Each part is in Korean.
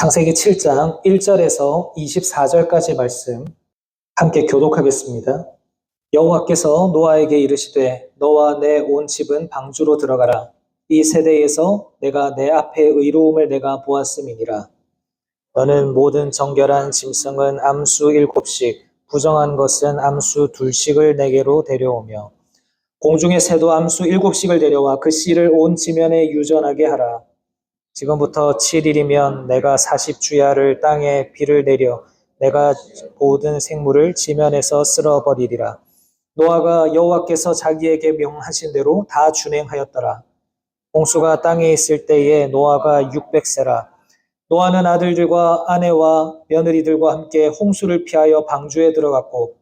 창세기 7장 1절에서 24절까지 말씀 함께 교독하겠습니다. 여호와께서 노아에게 이르시되 너와 내 온 집은 방주로 들어가라. 이 세대에서 내가 내 앞에 의로움을 내가 보았음이니라. 너는 모든 정결한 짐승은 암수 일곱씩, 부정한 것은 암수 둘씩을 내게로 데려오며 공중의 새도 암수 일곱씩을 데려와 그 씨를 온 지면에 유전하게 하라. 지금부터 7일이면 내가 40주야를 땅에 비를 내려 내가 모든 생물을 지면에서 쓸어버리리라. 노아가 여호와께서 자기에게 명하신 대로 다 준행하였더라. 홍수가 땅에 있을 때에 노아가 600세라. 노아는 아들들과 아내와 며느리들과 함께 홍수를 피하여 방주에 들어갔고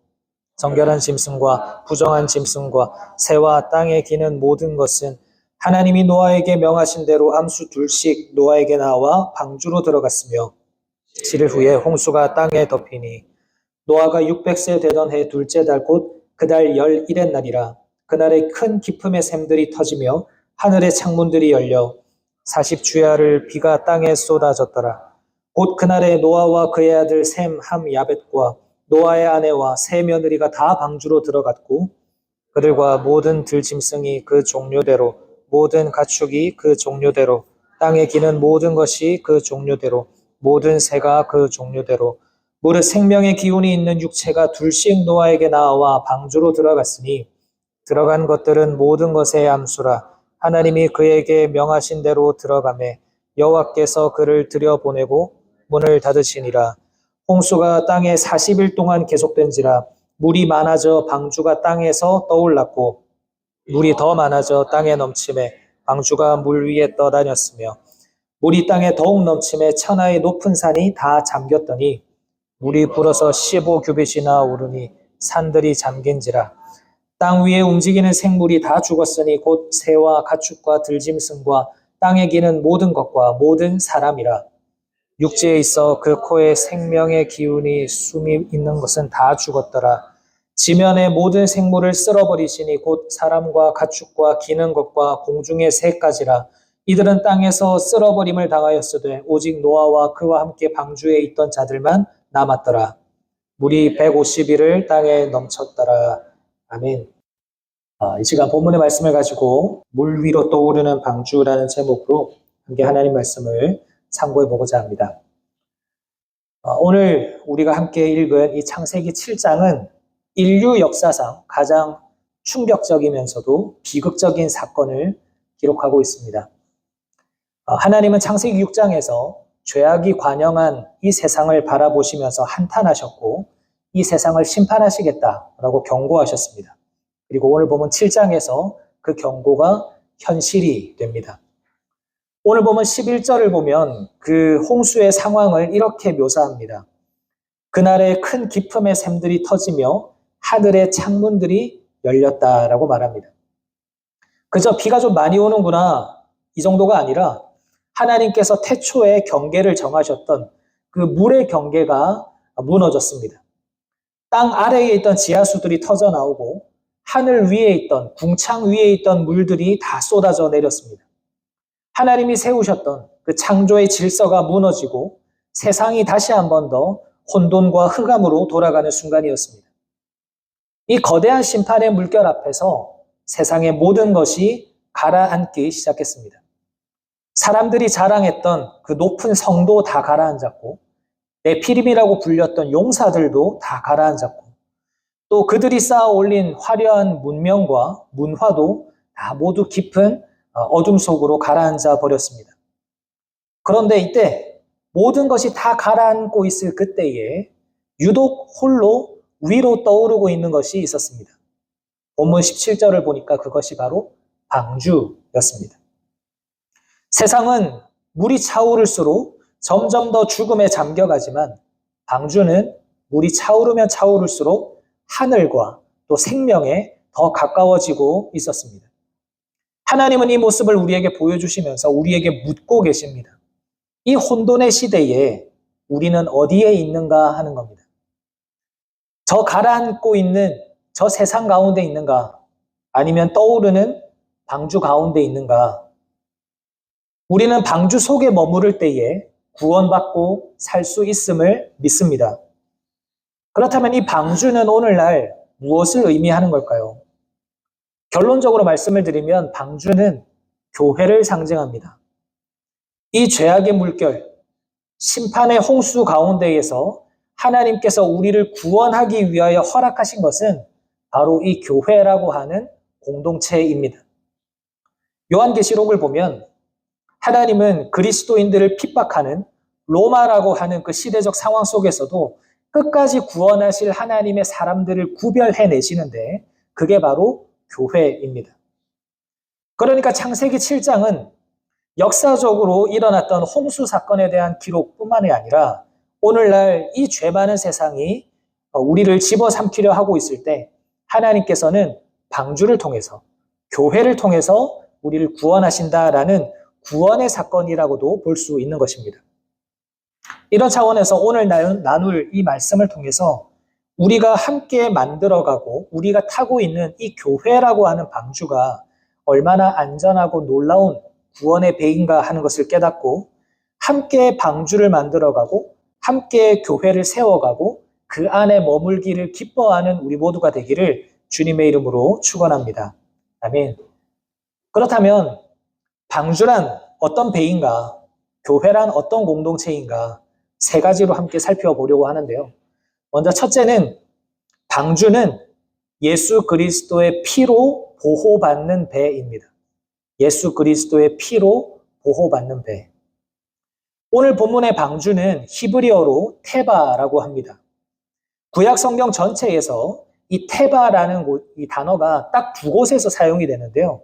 정결한 짐승과 부정한 짐승과 새와 땅에 기는 모든 것은 하나님이 노아에게 명하신 대로 암수 둘씩 노아에게 나와 방주로 들어갔으며 7일 후에 홍수가 땅에 덮이니 노아가 600세 되던 해 둘째 달 곧 그달 열일의 날이라 그날에 큰 기품의 샘들이 터지며 하늘의 창문들이 열려 40주야를 비가 땅에 쏟아졌더라. 곧 그날에 노아와 그의 아들 셈, 함, 야벳과 노아의 아내와 세 며느리가 다 방주로 들어갔고 그들과 모든 들짐승이 그 종류대로 모든 가축이 그 종류대로 땅에 기는 모든 것이 그 종류대로 모든 새가 그 종류대로 무릇 생명의 기운이 있는 육체가 둘씩 노아에게 나와 방주로 들어갔으니 들어간 것들은 모든 것의 암수라. 하나님이 그에게 명하신 대로 들어가매 여호와께서 그를 들여보내고 문을 닫으시니라. 홍수가 땅에 40일 동안 계속된지라 물이 많아져 방주가 땅에서 떠올랐고 물이 더 많아져 땅에 넘침에 방주가 물 위에 떠다녔으며 물이 땅에 더욱 넘침에 천하의 높은 산이 다 잠겼더니 물이 불어서 15규빗이나 오르니 산들이 잠긴지라. 땅 위에 움직이는 생물이 다 죽었으니 곧 새와 가축과 들짐승과 땅에 기는 모든 것과 모든 사람이라. 육지에 있어 그 코에 생명의 기운이 숨이 있는 것은 다 죽었더라 지면의 모든 생물을 쓸어버리시니 곧 사람과 가축과 기는 것과 공중의 새까지라. 이들은 땅에서 쓸어버림을 당하였으되 오직 노아와 그와 함께 방주에 있던 자들만 남았더라. 물이 150일을 땅에 넘쳤더라. 아멘. 아, 이 시간 본문의 말씀을 가지고 물 위로 떠오르는 방주라는 제목으로 함께 하나님 말씀을 참고해 보고자 합니다. 어, 오늘 우리가 함께 읽은 이 창세기 7장은 인류 역사상 가장 충격적이면서도 비극적인 사건을 기록하고 있습니다. 어, 하나님은 창세기 6장에서 죄악이 관영한 이 세상을 바라보시면서 한탄하셨고 이 세상을 심판하시겠다라고 경고하셨습니다. 그리고 오늘 보면 7장에서 그 경고가 현실이 됩니다. 오늘 보면 11절을 보면 그 홍수의 상황을 이렇게 묘사합니다. 그날에 큰 기품의 샘들이 터지며 하늘의 창문들이 열렸다라고 말합니다. 그저 비가 좀 많이 오는구나 이 정도가 아니라 하나님께서 태초에 경계를 정하셨던 그 물의 경계가 무너졌습니다. 땅 아래에 있던 지하수들이 터져 나오고 하늘 위에 있던 궁창 위에 있던 물들이 다 쏟아져 내렸습니다. 하나님이 세우셨던 그 창조의 질서가 무너지고 세상이 다시 한 번 더 혼돈과 흑암으로 돌아가는 순간이었습니다. 이 거대한 심판의 물결 앞에서 세상의 모든 것이 가라앉기 시작했습니다. 사람들이 자랑했던 그 높은 성도 다 가라앉았고, 내피림이라고 불렸던 용사들도 다 가라앉았고, 또 그들이 쌓아 올린 화려한 문명과 문화도 다 모두 깊은 어둠 속으로 가라앉아 버렸습니다. 그런데 이때 모든 것이 다 가라앉고 있을 그때에 유독 홀로 위로 떠오르고 있는 것이 있었습니다. 본문 17절을 보니까 그것이 바로 방주였습니다. 세상은 물이 차오를수록 점점 더 죽음에 잠겨가지만 방주는 물이 차오르면 차오를수록 하늘과 또 생명에 더 가까워지고 있었습니다. 하나님은 이 모습을 우리에게 보여주시면서 우리에게 묻고 계십니다. 이 혼돈의 시대에 우리는 어디에 있는가 하는 겁니다. 저 가라앉고 있는 저 세상 가운데 있는가? 아니면 떠오르는 방주 가운데 있는가? 우리는 방주 속에 머무를 때에 구원받고 살 수 있음을 믿습니다. 그렇다면 이 방주는 오늘날 무엇을 의미하는 걸까요? 결론적으로 말씀을 드리면 방주는 교회를 상징합니다. 이 죄악의 물결, 심판의 홍수 가운데에서 하나님께서 우리를 구원하기 위하여 허락하신 것은 바로 이 교회라고 하는 공동체입니다. 요한계시록을 보면 하나님은 그리스도인들을 핍박하는 로마라고 하는 그 시대적 상황 속에서도 끝까지 구원하실 하나님의 사람들을 구별해 내시는데 그게 바로 교회입니다. 그러니까 창세기 7장은 역사적으로 일어났던 홍수 사건에 대한 기록뿐만이 아니라 오늘날 이 죄 많은 세상이 우리를 집어삼키려 하고 있을 때 하나님께서는 방주를 통해서 교회를 통해서 우리를 구원하신다라는 구원의 사건이라고도 볼 수 있는 것입니다. 이런 차원에서 오늘 나눌 이 말씀을 통해서 우리가 함께 만들어가고 우리가 타고 있는 이 교회라고 하는 방주가 얼마나 안전하고 놀라운 구원의 배인가 하는 것을 깨닫고 함께 방주를 만들어가고 함께 교회를 세워가고 그 안에 머물기를 기뻐하는 우리 모두가 되기를 주님의 이름으로 축원합니다. 아멘. 그렇다면 방주란 어떤 배인가? 교회란 어떤 공동체인가? 세 가지로 함께 살펴보려고 하는데요. 먼저 첫째는 방주는 예수 그리스도의 피로 보호받는 배입니다. 예수 그리스도의 피로 보호받는 배. 오늘 본문의 방주는 히브리어로 테바라고 합니다. 구약 성경 전체에서 이 테바라는 이 단어가 딱 두 곳에서 사용이 되는데요.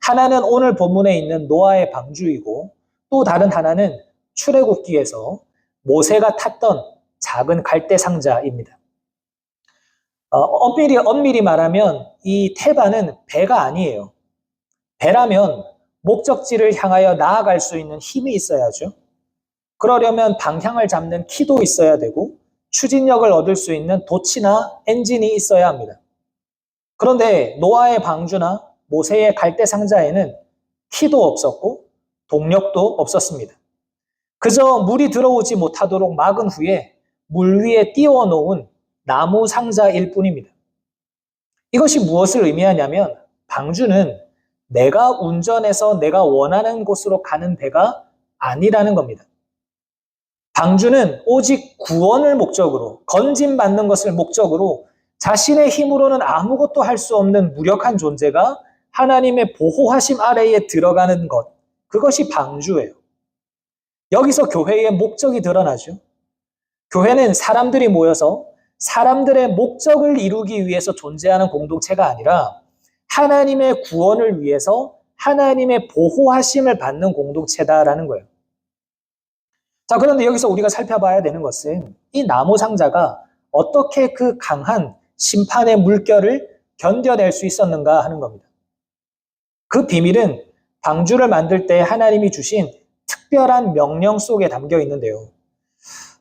하나는 오늘 본문에 있는 노아의 방주이고 또 다른 하나는 출애굽기에서 모세가 탔던 작은 갈대 상자입니다. 어, 엄밀히, 엄밀히 말하면 이 테바는 배가 아니에요. 배라면 목적지를 향하여 나아갈 수 있는 힘이 있어야죠. 그러려면 방향을 잡는 키도 있어야 되고 추진력을 얻을 수 있는 도치나 엔진이 있어야 합니다. 그런데 노아의 방주나 모세의 갈대 상자에는 키도 없었고 동력도 없었습니다. 그저 물이 들어오지 못하도록 막은 후에 물 위에 띄워 놓은 나무 상자일 뿐입니다. 이것이 무엇을 의미하냐면 방주는 내가 운전해서 내가 원하는 곳으로 가는 배가 아니라는 겁니다. 방주는 오직 구원을 목적으로, 건진받는 것을 목적으로 자신의 힘으로는 아무것도 할 수 없는 무력한 존재가 하나님의 보호하심 아래에 들어가는 것. 그것이 방주예요. 여기서 교회의 목적이 드러나죠. 교회는 사람들이 모여서 사람들의 목적을 이루기 위해서 존재하는 공동체가 아니라 하나님의 구원을 위해서 하나님의 보호하심을 받는 공동체다라는 거예요. 자, 그런데 여기서 우리가 살펴봐야 되는 것은 이 나무 상자가 어떻게 그 강한 심판의 물결을 견뎌낼 수 있었는가 하는 겁니다. 그 비밀은 방주를 만들 때 하나님이 주신 특별한 명령 속에 담겨 있는데요.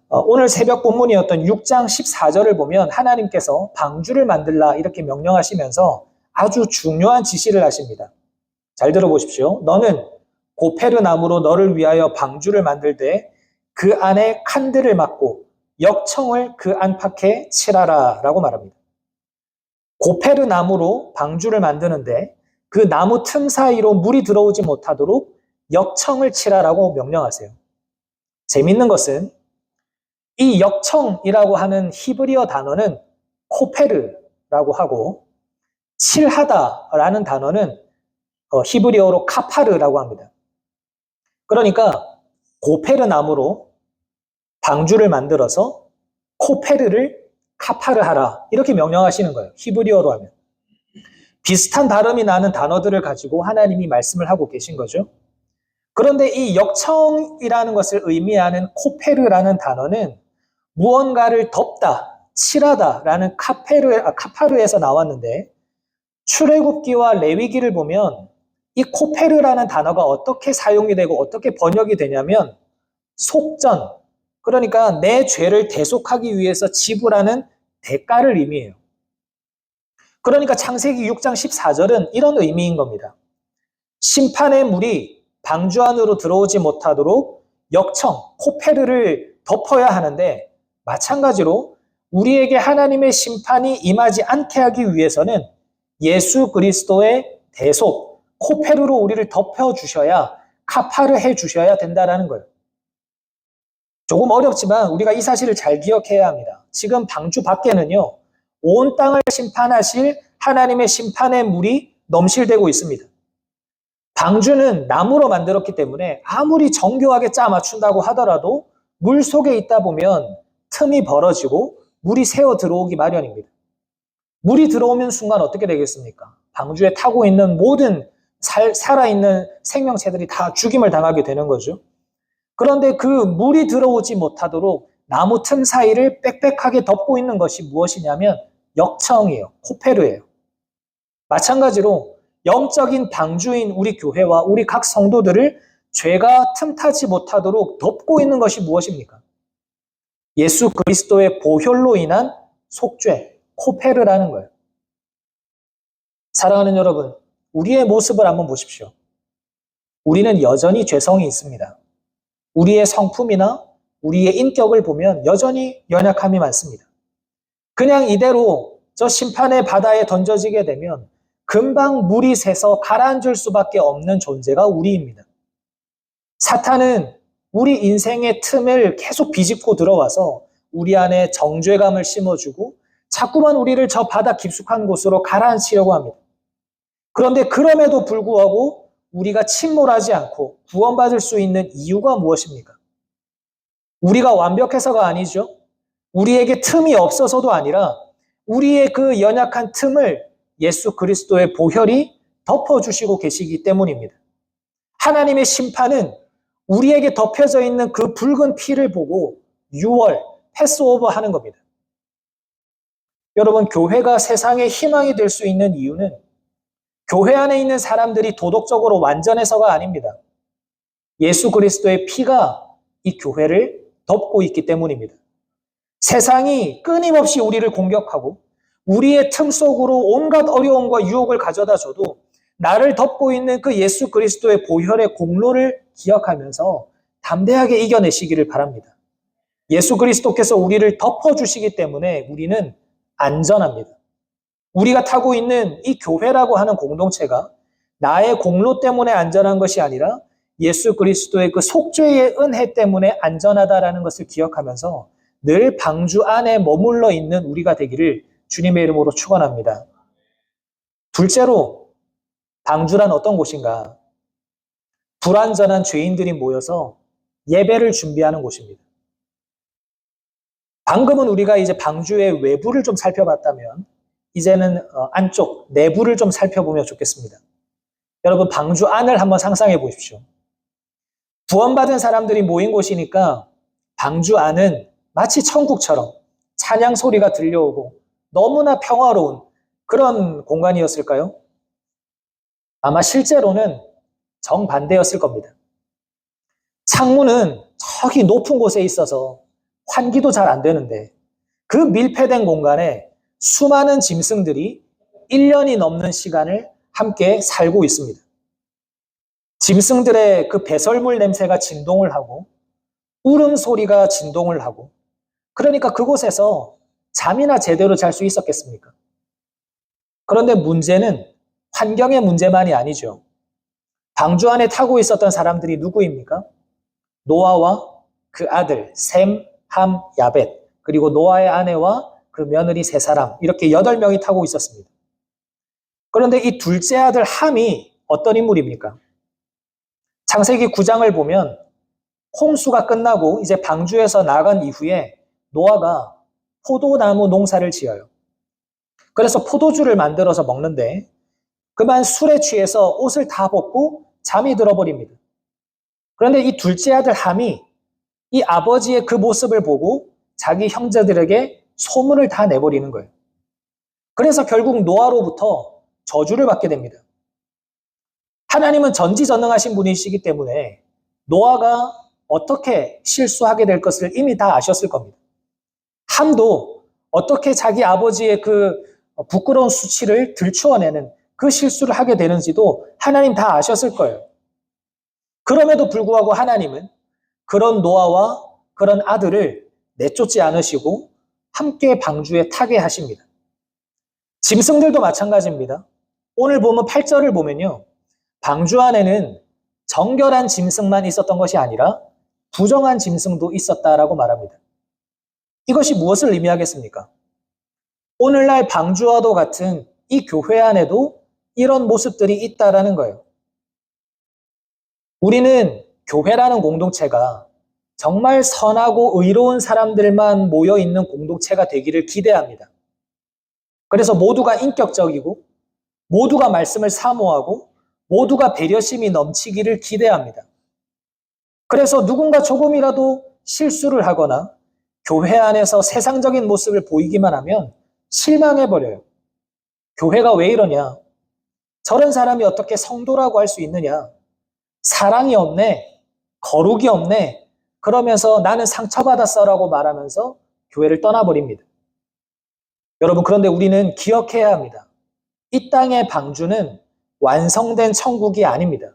어, 오늘 새벽 본문이었던 6장 14절을 보면 하나님께서 방주를 만들라 이렇게 명령하시면서 아주 중요한 지시를 하십니다. 잘 들어보십시오. 너는 고페르 나무로 너를 위하여 방주를 만들 때 그 안에 칸들을 막고 역청을 그 안팎에 칠하라 라고 말합니다. 고페르 나무로 방주를 만드는데 그 나무 틈 사이로 물이 들어오지 못하도록 역청을 칠하라고 명령하세요. 재밌는 것은 이 역청이라고 하는 히브리어 단어는 코페르라고 하고 칠하다라는 단어는 어, 히브리어로 카파르라고 합니다. 그러니까 고페르 나무로 방주를 만들어서 코페르를 카파르 하라 이렇게 명령하시는 거예요. 히브리어로 하면. 비슷한 발음이 나는 단어들을 가지고 하나님이 말씀을 하고 계신 거죠. 그런데 이 역청이라는 것을 의미하는 코페르라는 단어는 무언가를 덮다, 칠하다라는 카페르, 아, 카파르에서 나왔는데 출애굽기와 레위기를 보면 이 코페르라는 단어가 어떻게 사용이 되고 어떻게 번역이 되냐면 속전 그러니까 내 죄를 대속하기 위해서 지불하는 대가를 의미해요. 그러니까 창세기 6장 14절은 이런 의미인 겁니다. 심판의 물이 방주 안으로 들어오지 못하도록 역청, 코페르를 덮어야 하는데 마찬가지로 우리에게 하나님의 심판이 임하지 않게 하기 위해서는 예수 그리스도의 대속, 코페르로 우리를 덮어 주셔야 카파를 해주셔야 된다라는 거예요. 조금 어렵지만 우리가 이 사실을 잘 기억해야 합니다. 지금 방주 밖에는요, 온 땅을 심판하실 하나님의 심판의 물이 넘실대고 있습니다. 방주는 나무로 만들었기 때문에 아무리 정교하게 짜 맞춘다고 하더라도 물 속에 있다 보면 틈이 벌어지고 물이 새어 들어오기 마련입니다. 물이 들어오면 순간 어떻게 되겠습니까? 방주에 타고 있는 모든 살, 살아있는 생명체들이 다 죽임을 당하게 되는 거죠. 그런데 그 물이 들어오지 못하도록 나무 틈 사이를 빽빽하게 덮고 있는 것이 무엇이냐면 역청이에요. 코페르예요. 마찬가지로 영적인 방주인 우리 교회와 우리 각 성도들을 죄가 틈타지 못하도록 덮고 있는 것이 무엇입니까? 예수 그리스도의 보혈로 인한 속죄, 코페르라는 거예요. 사랑하는 여러분, 우리의 모습을 한번 보십시오. 우리는 여전히 죄성이 있습니다. 우리의 성품이나 우리의 인격을 보면 여전히 연약함이 많습니다. 그냥 이대로 저 심판의 바다에 던져지게 되면 금방 물이 새서 가라앉을 수밖에 없는 존재가 우리입니다. 사탄은 우리 인생의 틈을 계속 비집고 들어와서 우리 안에 정죄감을 심어주고 자꾸만 우리를 저 바다 깊숙한 곳으로 가라앉히려고 합니다. 그런데 그럼에도 불구하고 우리가 침몰하지 않고 구원받을 수 있는 이유가 무엇입니까? 우리가 완벽해서가 아니죠. 우리에게 틈이 없어서도 아니라 우리의 그 연약한 틈을 예수 그리스도의 보혈이 덮어주시고 계시기 때문입니다. 하나님의 심판은 우리에게 덮여져 있는 그 붉은 피를 보고 6월 패스오버 하는 겁니다. 여러분, 교회가 세상의 희망이 될 수 있는 이유는 교회 안에 있는 사람들이 도덕적으로 완전해서가 아닙니다. 예수 그리스도의 피가 이 교회를 덮고 있기 때문입니다. 세상이 끊임없이 우리를 공격하고 우리의 틈 속으로 온갖 어려움과 유혹을 가져다 줘도 나를 덮고 있는 그 예수 그리스도의 보혈의 공로를 기억하면서 담대하게 이겨내시기를 바랍니다. 예수 그리스도께서 우리를 덮어주시기 때문에 우리는 안전합니다. 우리가 타고 있는 이 교회라고 하는 공동체가 나의 공로 때문에 안전한 것이 아니라 예수 그리스도의 그 속죄의 은혜 때문에 안전하다라는 것을 기억하면서 늘 방주 안에 머물러 있는 우리가 되기를 주님의 이름으로 축원합니다. 둘째로 방주란 어떤 곳인가? 불완전한 죄인들이 모여서 예배를 준비하는 곳입니다. 방금은 우리가 이제 방주의 외부를 좀 살펴봤다면 이제는 어, 안쪽 내부를 좀 살펴보면 좋겠습니다. 여러분 방주 안을 한번 상상해 보십시오. 구원받은 사람들이 모인 곳이니까 방주 안은 마치 천국처럼 찬양 소리가 들려오고 너무나 평화로운 그런 공간이었을까요? 아마 실제로는 정반대였을 겁니다. 창문은 저기 높은 곳에 있어서 환기도 잘 안 되는데 그 밀폐된 공간에 수많은 짐승들이 1년이 넘는 시간을 함께 살고 있습니다. 짐승들의 그 배설물 냄새가 진동을 하고 울음 소리가 진동을 하고 그러니까 그곳에서 잠이나 제대로 잘 수 있었겠습니까? 그런데 문제는 환경의 문제만이 아니죠. 방주 안에 타고 있었던 사람들이 누구입니까? 노아와 그 아들 셈, 함, 야벳 그리고 노아의 아내와 그 며느리 세 사람 이렇게 여덟 명이 타고 있었습니다. 그런데 이 둘째 아들 함이 어떤 인물입니까? 창세기 9장을 보면 홍수가 끝나고 이제 방주에서 나간 이후에 노아가 포도나무 농사를 지어요. 그래서 포도주를 만들어서 먹는데 그만 술에 취해서 옷을 다 벗고 잠이 들어버립니다. 그런데 이 둘째 아들 함이 이 아버지의 그 모습을 보고 자기 형제들에게 소문을 다 내버리는 거예요. 그래서 결국 노아로부터 저주를 받게 됩니다. 하나님은 전지전능하신 분이시기 때문에 노아가 어떻게 실수하게 될 것을 이미 다 아셨을 겁니다. 함도 어떻게 자기 아버지의 그 부끄러운 수치를 들추어내는 그 실수를 하게 되는지도 하나님 다 아셨을 거예요. 그럼에도 불구하고 하나님은 그런 노아와 그런 아들을 내쫓지 않으시고 함께 방주에 타게 하십니다. 짐승들도 마찬가지입니다. 오늘 보면 8절을 보면요. 방주 안에는 정결한 짐승만 있었던 것이 아니라 부정한 짐승도 있었다라고 말합니다. 이것이 무엇을 의미하겠습니까? 오늘날 방주와도 같은 이 교회 안에도 이런 모습들이 있다라는 거예요. 우리는 교회라는 공동체가 정말 선하고 의로운 사람들만 모여 있는 공동체가 되기를 기대합니다. 그래서 모두가 인격적이고 모두가 말씀을 사모하고 모두가 배려심이 넘치기를 기대합니다. 그래서 누군가 조금이라도 실수를 하거나 교회 안에서 세상적인 모습을 보이기만 하면 실망해버려요. 교회가 왜 이러냐? 저런 사람이 어떻게 성도라고 할 수 있느냐? 사랑이 없네. 거룩이 없네. 그러면서 나는 상처받았어라고 말하면서 교회를 떠나버립니다. 여러분, 그런데 우리는 기억해야 합니다. 이 땅의 방주는 완성된 천국이 아닙니다.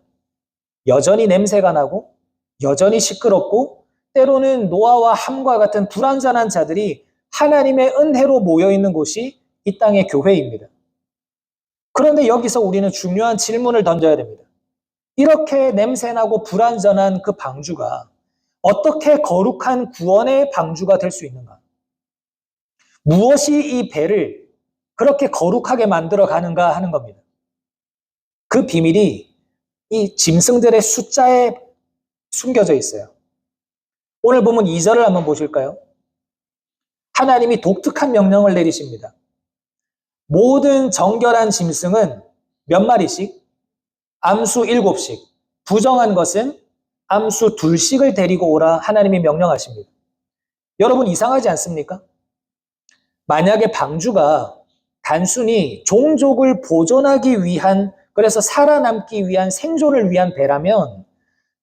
여전히 냄새가 나고, 여전히 시끄럽고, 때로는 노아와 함과 같은 불완전한 자들이 하나님의 은혜로 모여 있는 곳이 이 땅의 교회입니다. 그런데 여기서 우리는 중요한 질문을 던져야 됩니다. 이렇게 냄새나고 불완전한 그 방주가 어떻게 거룩한 구원의 방주가 될 수 있는가? 무엇이 이 배를 그렇게 거룩하게 만들어 가는가 하는 겁니다. 그 비밀이 이 짐승들의 숫자에 숨겨져 있어요. 오늘 보면 2절을 한번 보실까요? 하나님이 독특한 명령을 내리십니다. 모든 정결한 짐승은 몇 마리씩? 암수 7씩. 부정한 것은 암수 둘씩을 데리고 오라 하나님이 명령하십니다. 여러분 이상하지 않습니까? 만약에 방주가 단순히 종족을 보존하기 위한 그래서 살아남기 위한 생존을 위한 배라면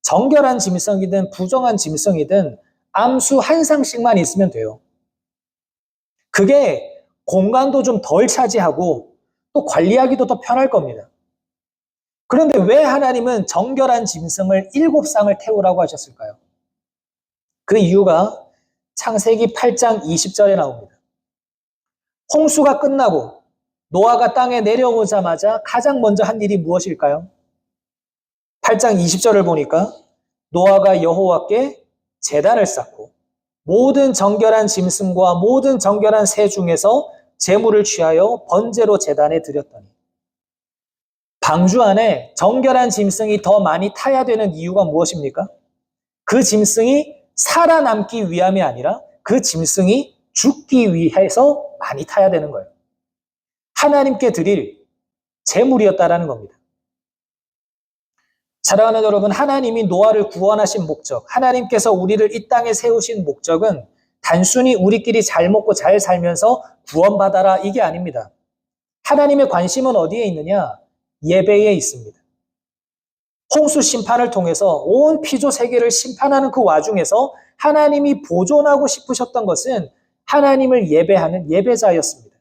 정결한 짐승이든 부정한 짐승이든 암수 한 상씩만 있으면 돼요. 그게 공간도 좀 덜 차지하고 또 관리하기도 더 편할 겁니다. 그런데 왜 하나님은 정결한 짐승을 일곱 쌍을 태우라고 하셨을까요? 그 이유가 창세기 8장 20절에 나옵니다. 홍수가 끝나고 노아가 땅에 내려오자마자 가장 먼저 한 일이 무엇일까요? 8장 20절을 보니까 노아가 여호와께 제단을 쌓고 모든 정결한 짐승과 모든 정결한 새 중에서 제물을 취하여 번제로 제단에 드렸더니 방주 안에 정결한 짐승이 더 많이 타야 되는 이유가 무엇입니까? 그 짐승이 살아남기 위함이 아니라 그 짐승이 죽기 위해서 많이 타야 되는 거예요. 하나님께 드릴 제물이었다라는 겁니다. 사랑하는 여러분, 하나님이 노아를 구원하신 목적, 하나님께서 우리를 이 땅에 세우신 목적은 단순히 우리끼리 잘 먹고 잘 살면서 구원받아라 이게 아닙니다. 하나님의 관심은 어디에 있느냐? 예배에 있습니다. 홍수 심판을 통해서 온 피조 세계를 심판하는 그 와중에서 하나님이 보존하고 싶으셨던 것은 하나님을 예배하는 예배자였습니다.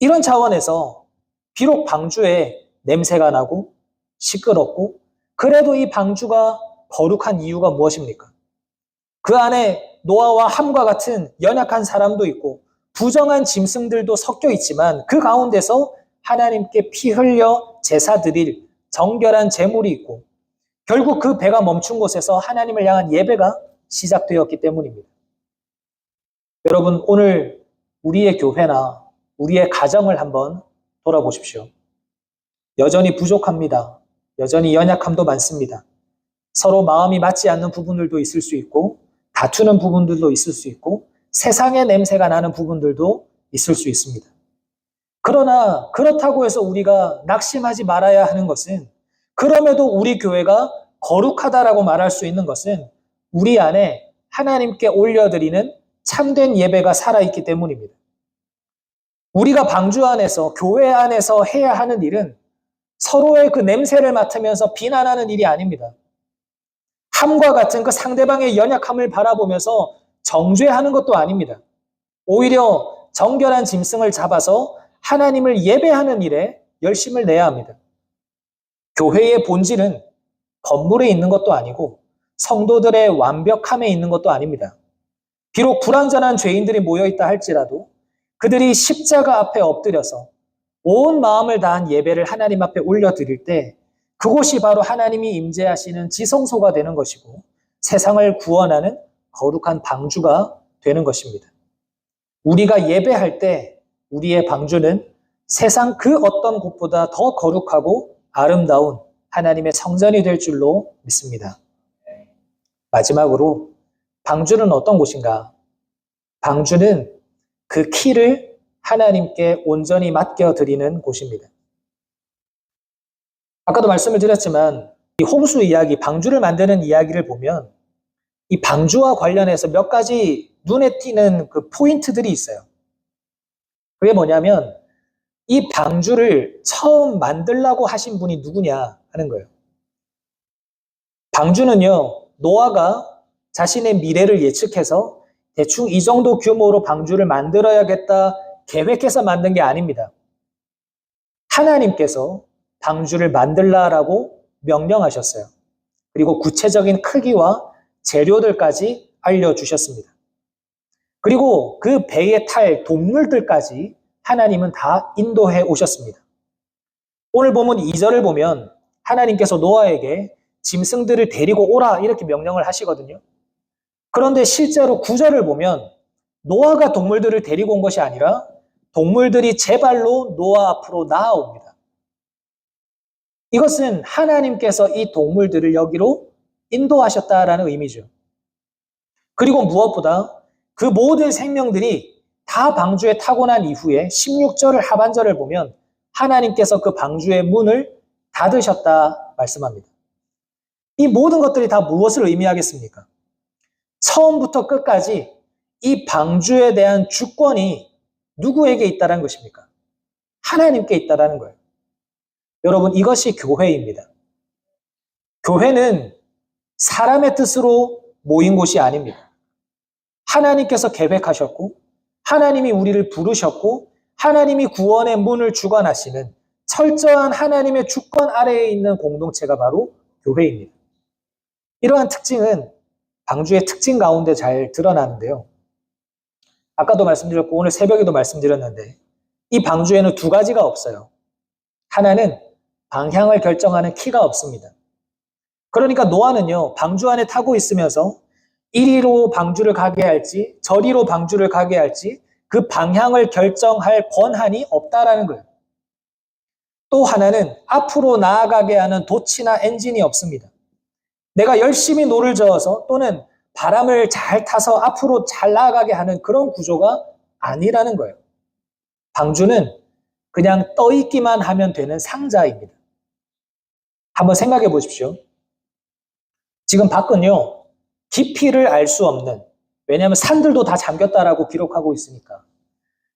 이런 차원에서 비록 방주에 냄새가 나고 시끄럽고 그래도 이 방주가 거룩한 이유가 무엇입니까? 그 안에 노아와 함과 같은 연약한 사람도 있고 부정한 짐승들도 섞여 있지만 그 가운데서 하나님께 피 흘려 제사 드릴 정결한 제물이 있고 결국 그 배가 멈춘 곳에서 하나님을 향한 예배가 시작되었기 때문입니다. 여러분 오늘 우리의 교회나 우리의 가정을 한번 돌아보십시오. 여전히 부족합니다. 여전히 연약함도 많습니다. 서로 마음이 맞지 않는 부분들도 있을 수 있고, 다투는 부분들도 있을 수 있고, 세상의 냄새가 나는 부분들도 있을 수 있습니다. 그러나 그렇다고 해서 우리가 낙심하지 말아야 하는 것은 그럼에도 우리 교회가 거룩하다라고 말할 수 있는 것은 우리 안에 하나님께 올려드리는 참된 예배가 살아있기 때문입니다. 우리가 방주 안에서, 교회 안에서 해야 하는 일은 서로의 그 냄새를 맡으면서 비난하는 일이 아닙니다. 함과 같은 그 상대방의 연약함을 바라보면서 정죄하는 것도 아닙니다. 오히려 정결한 짐승을 잡아서 하나님을 예배하는 일에 열심을 내야 합니다. 교회의 본질은 건물에 있는 것도 아니고 성도들의 완벽함에 있는 것도 아닙니다. 비록 불완전한 죄인들이 모여 있다 할지라도 그들이 십자가 앞에 엎드려서 온 마음을 다한 예배를 하나님 앞에 올려드릴 때 그곳이 바로 하나님이 임재하시는 지성소가 되는 것이고 세상을 구원하는 거룩한 방주가 되는 것입니다. 우리가 예배할 때 우리의 방주는 세상 그 어떤 곳보다 더 거룩하고 아름다운 하나님의 성전이 될 줄로 믿습니다. 마지막으로 방주는 어떤 곳인가? 방주는 그 키를 하나님께 온전히 맡겨드리는 곳입니다. 아까도 말씀을 드렸지만 이 홍수 이야기, 방주를 만드는 이야기를 보면 이 방주와 관련해서 몇 가지 눈에 띄는 그 포인트들이 있어요. 그게 뭐냐면 이 방주를 처음 만들라고 하신 분이 누구냐 하는 거예요. 방주는요, 노아가 자신의 미래를 예측해서 대충 이 정도 규모로 방주를 만들어야겠다 계획해서 만든 게 아닙니다. 하나님께서 방주를 만들라라고 명령하셨어요. 그리고 구체적인 크기와 재료들까지 알려주셨습니다. 그리고 그 배에 탈 동물들까지 하나님은 다 인도해 오셨습니다. 오늘 보면 2절을 보면 하나님께서 노아에게 짐승들을 데리고 오라 이렇게 명령을 하시거든요. 그런데 실제로 9절을 보면 노아가 동물들을 데리고 온 것이 아니라 동물들이 제 발로 노아 앞으로 나아옵니다. 이것은 하나님께서 이 동물들을 여기로 인도하셨다라는 의미죠. 그리고 무엇보다 그 모든 생명들이 다 방주에 타고 난 이후에 16절을 하반절을 보면 하나님께서 그 방주의 문을 닫으셨다 말씀합니다. 이 모든 것들이 다 무엇을 의미하겠습니까? 처음부터 끝까지 이 방주에 대한 주권이 누구에게 있다는 것입니까? 하나님께 있다라는 거예요. 여러분, 이것이 교회입니다. 교회는 사람의 뜻으로 모인 곳이 아닙니다. 하나님께서 계획하셨고, 하나님이 우리를 부르셨고, 하나님이 구원의 문을 주관하시는 철저한 하나님의 주권 아래에 있는 공동체가 바로 교회입니다. 이러한 특징은 방주의 특징 가운데 잘 드러나는데요. 아까도 말씀드렸고 오늘 새벽에도 말씀드렸는데 이 방주에는 두 가지가 없어요. 하나는 방향을 결정하는 키가 없습니다. 그러니까 노아는요, 방주 안에 타고 있으면서 이리로 방주를 가게 할지, 저리로 방주를 가게 할지, 그 방향을 결정할 권한이 없다라는 거예요. 또 하나는 앞으로 나아가게 하는 도치나 엔진이 없습니다. 내가 열심히 노를 저어서 또는 바람을 잘 타서 앞으로 잘 나아가게 하는 그런 구조가 아니라는 거예요. 방주는 그냥 떠 있기만 하면 되는 상자입니다. 한번 생각해 보십시오. 지금 밖은요, 깊이를 알 수 없는, 왜냐하면 산들도 다 잠겼다라고 기록하고 있으니까.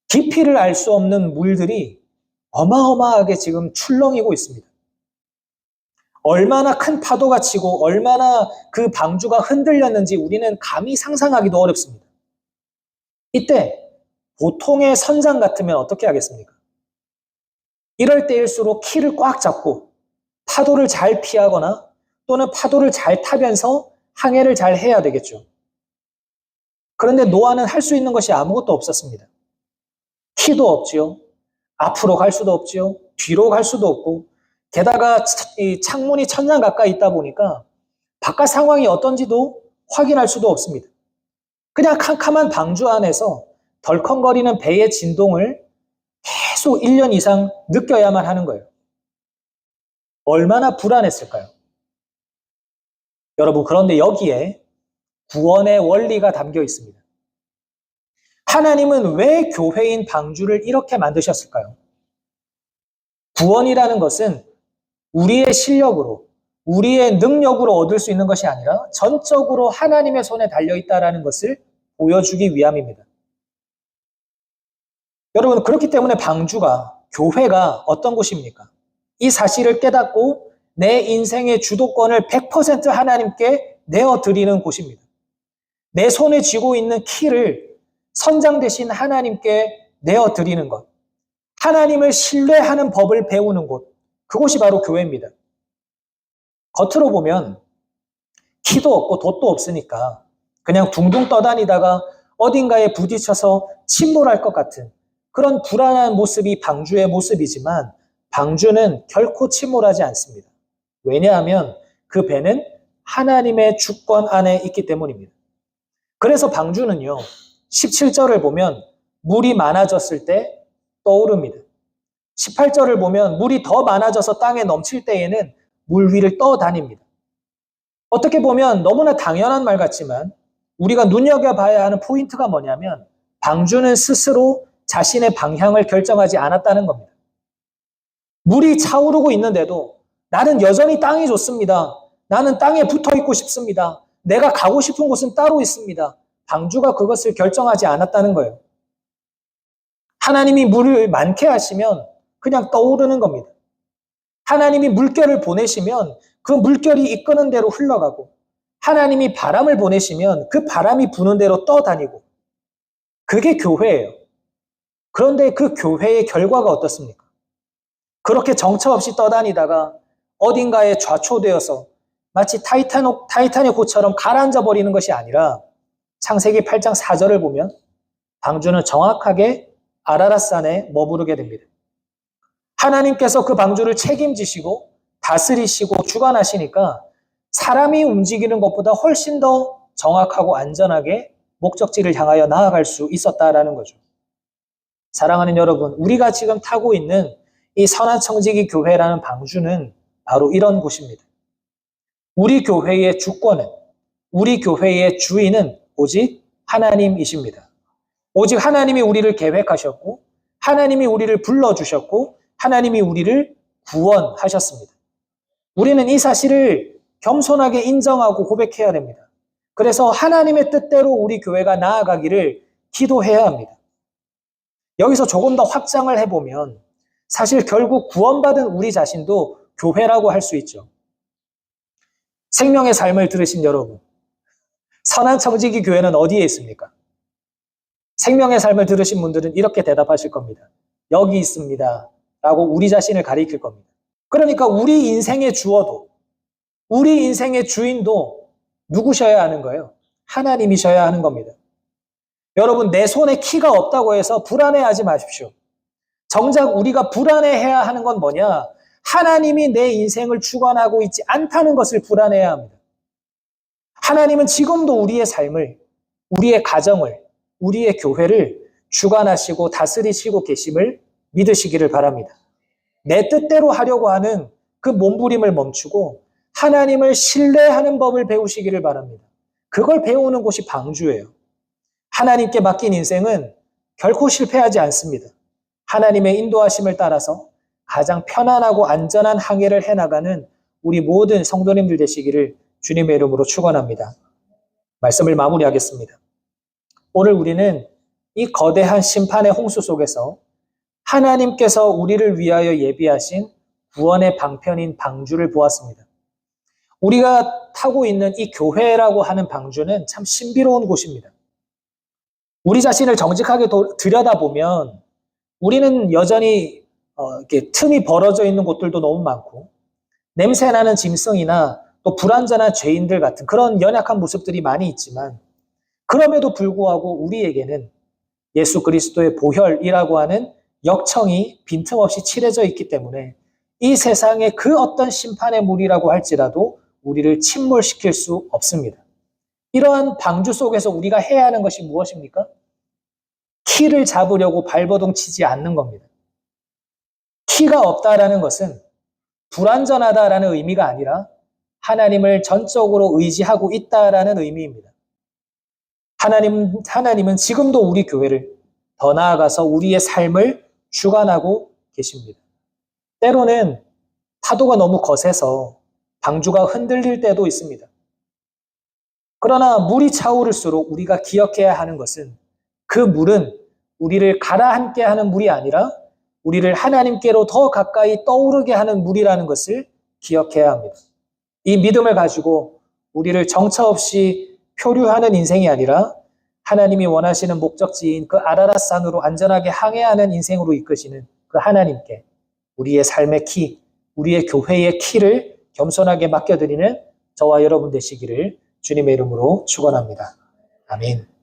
깊이를 알 수 없는 물들이 어마어마하게 지금 출렁이고 있습니다. 얼마나 큰 파도가 치고 얼마나 그 방주가 흔들렸는지 우리는 감히 상상하기도 어렵습니다. 이때 보통의 선장 같으면 어떻게 하겠습니까? 이럴 때일수록 키를 꽉 잡고 파도를 잘 피하거나 또는 파도를 잘 타면서 항해를 잘 해야 되겠죠. 그런데 노아는 할 수 있는 것이 아무것도 없었습니다. 키도 없지요. 앞으로 갈 수도 없지요. 뒤로 갈 수도 없고 게다가 이 창문이 천장 가까이 있다 보니까 바깥 상황이 어떤지도 확인할 수도 없습니다. 그냥 캄캄한 방주 안에서 덜컹거리는 배의 진동을 계속 1년 이상 느껴야만 하는 거예요. 얼마나 불안했을까요? 여러분, 그런데 여기에 구원의 원리가 담겨 있습니다. 하나님은 왜 교회인 방주를 이렇게 만드셨을까요? 구원이라는 것은 우리의 실력으로, 우리의 능력으로 얻을 수 있는 것이 아니라 전적으로 하나님의 손에 달려 있다라는 것을 보여주기 위함입니다. 여러분, 그렇기 때문에 방주가, 교회가 어떤 곳입니까? 이 사실을 깨닫고 내 인생의 주도권을 100% 하나님께 내어드리는 곳입니다. 내 손에 쥐고 있는 키를 선장 대신 하나님께 내어드리는 것. 하나님을 신뢰하는 법을 배우는 곳. 그곳이 바로 교회입니다. 겉으로 보면 키도 없고 돛도 없으니까 그냥 둥둥 떠다니다가 어딘가에 부딪혀서 침몰할 것 같은 그런 불안한 모습이 방주의 모습이지만 방주는 결코 침몰하지 않습니다. 왜냐하면 그 배는 하나님의 주권 안에 있기 때문입니다. 그래서 방주는요, 17절을 보면 물이 많아졌을 때 떠오릅니다. 18절을 보면 물이 더 많아져서 땅에 넘칠 때에는 물 위를 떠다닙니다. 어떻게 보면 너무나 당연한 말 같지만 우리가 눈여겨봐야 하는 포인트가 뭐냐면 방주는 스스로 자신의 방향을 결정하지 않았다는 겁니다. 물이 차오르고 있는데도 나는 여전히 땅이 좋습니다. 나는 땅에 붙어 있고 싶습니다. 내가 가고 싶은 곳은 따로 있습니다. 방주가 그것을 결정하지 않았다는 거예요. 하나님이 물을 많게 하시면 그냥 떠오르는 겁니다. 하나님이 물결을 보내시면 그 물결이 이끄는 대로 흘러가고 하나님이 바람을 보내시면 그 바람이 부는 대로 떠다니고 그게 교회예요. 그런데 그 교회의 결과가 어떻습니까? 그렇게 정처 없이 떠다니다가 어딘가에 좌초되어서 마치 타이탄, 타이타닉 호처럼 가라앉아 버리는 것이 아니라 창세기 8장 4절을 보면 방주는 정확하게 아라라산에 머무르게 됩니다. 하나님께서 그 방주를 책임지시고 다스리시고 주관하시니까 사람이 움직이는 것보다 훨씬 더 정확하고 안전하게 목적지를 향하여 나아갈 수 있었다라는 거죠. 사랑하는 여러분, 우리가 지금 타고 있는 이 선한 청지기 교회라는 방주는 바로 이런 곳입니다. 우리 교회의 주권은, 우리 교회의 주인은 오직 하나님이십니다. 오직 하나님이 우리를 계획하셨고, 하나님이 우리를 불러주셨고, 하나님이 우리를 구원하셨습니다. 우리는 이 사실을 겸손하게 인정하고 고백해야 됩니다. 그래서 하나님의 뜻대로 우리 교회가 나아가기를 기도해야 합니다. 여기서 조금 더 확장을 해보면 사실 결국 구원받은 우리 자신도 교회라고 할 수 있죠. 생명의 삶을 들으신 여러분, 선한 청지기 교회는 어디에 있습니까? 생명의 삶을 들으신 분들은 이렇게 대답하실 겁니다. 여기 있습니다. 라고 우리 자신을 가리킬 겁니다. 그러니까 우리 인생의 주어도, 우리 인생의 주인도 누구셔야 하는 거예요? 하나님이셔야 하는 겁니다. 여러분, 내 손에 키가 없다고 해서 불안해하지 마십시오. 정작 우리가 불안해해야 하는 건 뭐냐? 하나님이 내 인생을 주관하고 있지 않다는 것을 불안해야 합니다. 하나님은 지금도 우리의 삶을, 우리의 가정을, 우리의 교회를 주관하시고 다스리시고 계심을 믿으시기를 바랍니다. 내 뜻대로 하려고 하는 그 몸부림을 멈추고 하나님을 신뢰하는 법을 배우시기를 바랍니다. 그걸 배우는 곳이 방주예요. 하나님께 맡긴 인생은 결코 실패하지 않습니다. 하나님의 인도하심을 따라서 가장 편안하고 안전한 항해를 해나가는 우리 모든 성도님들 되시기를 주님의 이름으로 축원합니다. 말씀을 마무리하겠습니다. 오늘 우리는 이 거대한 심판의 홍수 속에서 하나님께서 우리를 위하여 예비하신 구원의 방편인 방주를 보았습니다. 우리가 타고 있는 이 교회라고 하는 방주는 참 신비로운 곳입니다. 우리 자신을 정직하게 들여다보면 우리는 여전히 어, 이렇게 틈이 벌어져 있는 곳들도 너무 많고 냄새 나는 짐승이나 또 불완전한 죄인들 같은 그런 연약한 모습들이 많이 있지만 그럼에도 불구하고 우리에게는 예수 그리스도의 보혈이라고 하는 역청이 빈틈없이 칠해져 있기 때문에 이 세상의 그 어떤 심판의 물이라고 할지라도 우리를 침몰시킬 수 없습니다. 이러한 방주 속에서 우리가 해야 하는 것이 무엇입니까? 키를 잡으려고 발버둥 치지 않는 겁니다. 키가 없다라는 것은 불완전하다라는 의미가 아니라 하나님을 전적으로 의지하고 있다라는 의미입니다. 하나님, 하나님은 지금도 우리 교회를 더 나아가서 우리의 삶을 주관하고 계십니다. 때로는 파도가 너무 거세서 방주가 흔들릴 때도 있습니다. 그러나 물이 차오를수록 우리가 기억해야 하는 것은 그 물은 우리를 가라앉게 하는 물이 아니라 우리를 하나님께로 더 가까이 떠오르게 하는 물이라는 것을 기억해야 합니다. 이 믿음을 가지고 우리를 정처 없이 표류하는 인생이 아니라 하나님이 원하시는 목적지인 그 아라라산으로 안전하게 항해하는 인생으로 이끄시는 그 하나님께 우리의 삶의 키, 우리의 교회의 키를 겸손하게 맡겨드리는 저와 여러분 되시기를 주님의 이름으로 축원합니다. 아멘.